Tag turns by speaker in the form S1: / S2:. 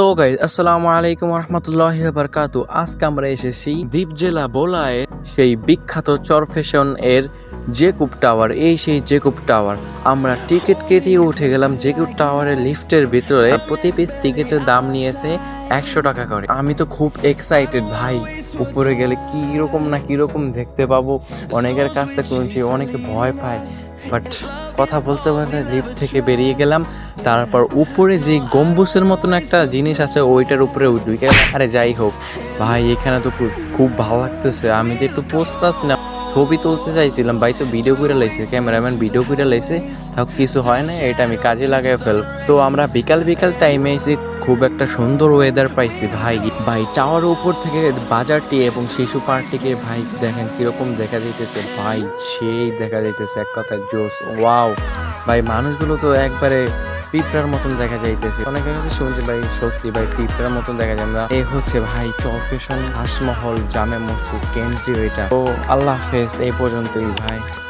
S1: তো গাইজ আসসালামু আলাইকুম রহমতুল্লাহ বারকাতু আজকে আমরা এসেছি দ্বীপ জেলা বোলায়, সেই বিখ্যাত চরফেশন এর জেকুব টাওয়ার। এই সেই জেকুব টাওয়ার, আমরা টিকিট কেটে উঠে গেলাম জেকুব টাওয়ারের লিফটের ভিতরে। প্রতি পিস টিকিটের দাম নিয়েছে একশো টাকা করে। আমি তো খুব এক্সাইটেড ভাই, উপরে গেলে কি রকম না কি রকম দেখতে পাবো? অনেকের কাছ থেকে শুনছি, অনেকে ভয় পায়। বাট কথা বলতে বলতে লিফট থেকে বেরিয়ে গেলাম। তারপর উপরে যে গম্বুজের মতন একটা জিনিস আছে, ওইটার উপরে উঠবি। আরে যাই হোক। ভাই, এখানে তো খুব ভালো লাগতেছে। আমি তো একটু পোস্ট পাস না ছবি তুলতে চাইছিলাম, ভাই তো ভিডিও করে লাইছে ক্যামেরাম্যান ভিডিও করে লাইছে তাও কিছু হয় না এটা আমি কাজে লাগাই ফেল। তো আমরা বিকাল বিকাল টাইমে এসে খুব একটা সুন্দর ওয়েদার পাইছি, ভাই। ভাই টাওয়ার উপর থেকে বাজারটি এবং শিশু পার্কটিকে, ভাই, দেখেন কীরকম দেখা যাইতেছে। ভাই, সেই দেখা যাইতেছে, এক কথায় জোস ওয়াও ভাই, মানুষগুলো তো একবারে পিঁপড়ার মতন দেখা যাইতেছে। অনেকে কাছে শুনছি ভাই, সত্যি ভাই, পিঁপড়ার মতন দেখা যায়। না এ হচ্ছে ভাই চরফেশন হাসমহল জামে মসজিদ, কেন্দ্রীয় এটা। ও আল্লাহ হাফেজ, এই পর্যন্তই ভাই।